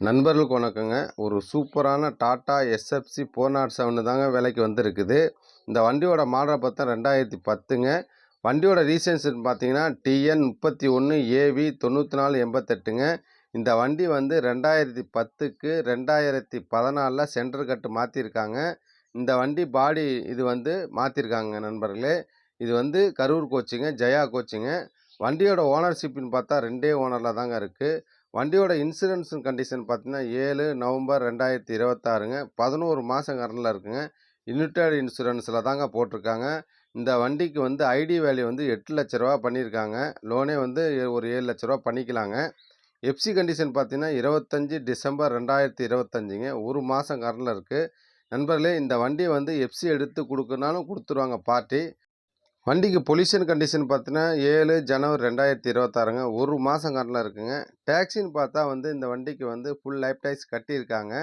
நண்பர்களுக்கு வணக்கங்க. ஒரு சூப்பரான Tata SFC four naught seven தாங்க விலைக்கு வந்திருக்குது. இந்த வண்டியோட மாடலை பார்த்தா ரெண்டாயிரத்தி பத்துங்க. வண்டியோட ரீசன்ஸ்னு பார்த்தீங்கன்னா டிஎன் முப்பத்தி ஒன்று ஏவி தொண்ணூற்றி நாலு எண்பத்தெட்டுங்க. இந்த வண்டி வந்து ரெண்டாயிரத்தி பத்துக்கு ரெண்டாயிரத்தி பதினாலில் சென்டர் கட்டு மாற்றிருக்காங்க இந்த வண்டி பாடி இது வந்து மாற்றிருக்காங்க நண்பர்களே. இது வந்து கரூர் கோச்சிங்க ஜெயா கோச்சிங்க வண்டியோட ஓனர்ஷிப்னு பார்த்தா ரெண்டே ஓனரில் தாங்க இருக்குது வண்டியோட இன்சூரன்ஸ் கண்டிஷன் பார்த்தீங்கன்னா ஏழு நவம்பர் ரெண்டாயிரத்தி இருபத்தாறுங்க. பதினோரு மாதம் கரண்டில் இருக்குங்க. யுனிட்டட் இன்சூரன்ஸில் தாங்க போட்டிருக்காங்க. இந்த வண்டிக்கு வந்து ஐடி வேல்யூ வந்து எட்டு லட்ச ரூபா பண்ணியிருக்காங்க லோனே வந்து ஏ- ஒரு ஏழு லட்ச ரூபா பண்ணிக்கலாங்க. எஃப்சி கண்டிஷன் பார்த்தீங்கன்னா இருபத்தஞ்சி டிசம்பர் ரெண்டாயிரத்தி இருபத்தஞ்சிங்க. ஒரு மாதம் கரண்டில் இருக்குது நண்பர்களே இந்த வண்டியை வந்து எஃப்சி எடுத்து கொடுக்குனாலும் கொடுத்துருவாங்க பார்ட்டி. வண்டிக்கு பொல்யூஷன் கண்டிஷன் பார்த்தீங்கன்னா ஏழு ஜனவரி ரெண்டாயிரத்தி இருபத்தாறுங்க. ஒரு மாதம் கரண்டில் இருக்குங்க. டேக்ஸின்னு பார்த்தா வந்து இந்த வண்டிக்கு வந்து ஃபுல் லைஃப் டேக்ஸ் கட்டியிருக்காங்க.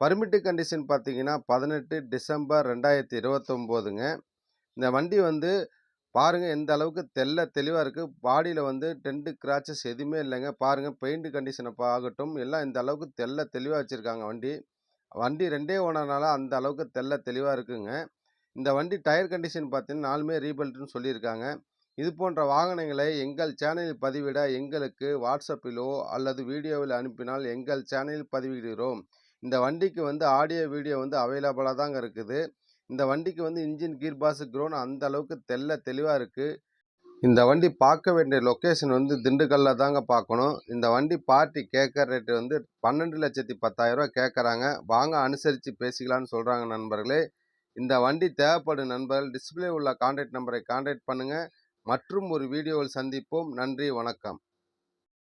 பர்மிட்டு கண்டிஷன் பார்த்தீங்கன்னா பதினெட்டு டிசம்பர் ரெண்டாயிரத்தி இருபத்தொம்போதுங்க. இந்த வண்டி வந்து பாருங்கள் எந்த அளவுக்கு தெள்ள தெளிவாக இருக்குது பாடியில் வந்து டென்ட்டு கிராச்சஸ் எதுவுமே இல்லைங்க. பாருங்கள் பெயிண்ட் கண்டிஷனை ஆகட்டும். எல்லாம் இந்த அளவுக்கு தெள்ள தெளிவாக வச்சுருக்காங்க வண்டி. வண்டி ரெண்டே ஓனர்னால அந்த அளவுக்கு தெள்ள தெளிவாக இருக்குங்க. இந்த வண்டி டயர் கண்டிஷன் பார்த்தீங்கன்னா நாலுமே ரீபல்ட்னு சொல்லியிருக்காங்க. இது போன்ற வாகனங்களை எங்கள் சேனலில் பதிவிட எங்களுக்கு வாட்ஸ்அப்பிலோ அல்லது வீடியோவில் அனுப்பினால் எங்கள் சேனலில் பதிவிடுகிறோம். இந்த வண்டிக்கு வந்து ஆடியோ வீடியோ வந்து அவைலபிளாக தாங்க இருக்குது. இந்த வண்டிக்கு வந்து இன்ஜின் கீர் பாஸ் க்ரோன் அந்த அளவுக்கு தெள்ள தெளிவாக இருக்குது இந்த வண்டி பார்க்க வேண்டிய லொக்கேஷன் வந்து திண்டுக்கல்ல தாங்க பார்க்கணும். இந்த வண்டி பார்ட்டி கேட்குற ரேட்டு வந்து பன்னெண்டு லட்சத்தி பத்தாயிரரூவா கேட்குறாங்க. வாங்க அனுசரித்து பேசிக்கலான்னு சொல்கிறாங்க நண்பர்களே. இந்த வண்டி தேவைப்படும் நண்பர்கள் டிஸ்ப்ளே உள்ள கான்டாக்ட் நம்பரை கான்டாக்ட் பண்ணுங்கள் மற்றும் ஒரு வீடியோவில் சந்திப்போம். நன்றி வணக்கம்.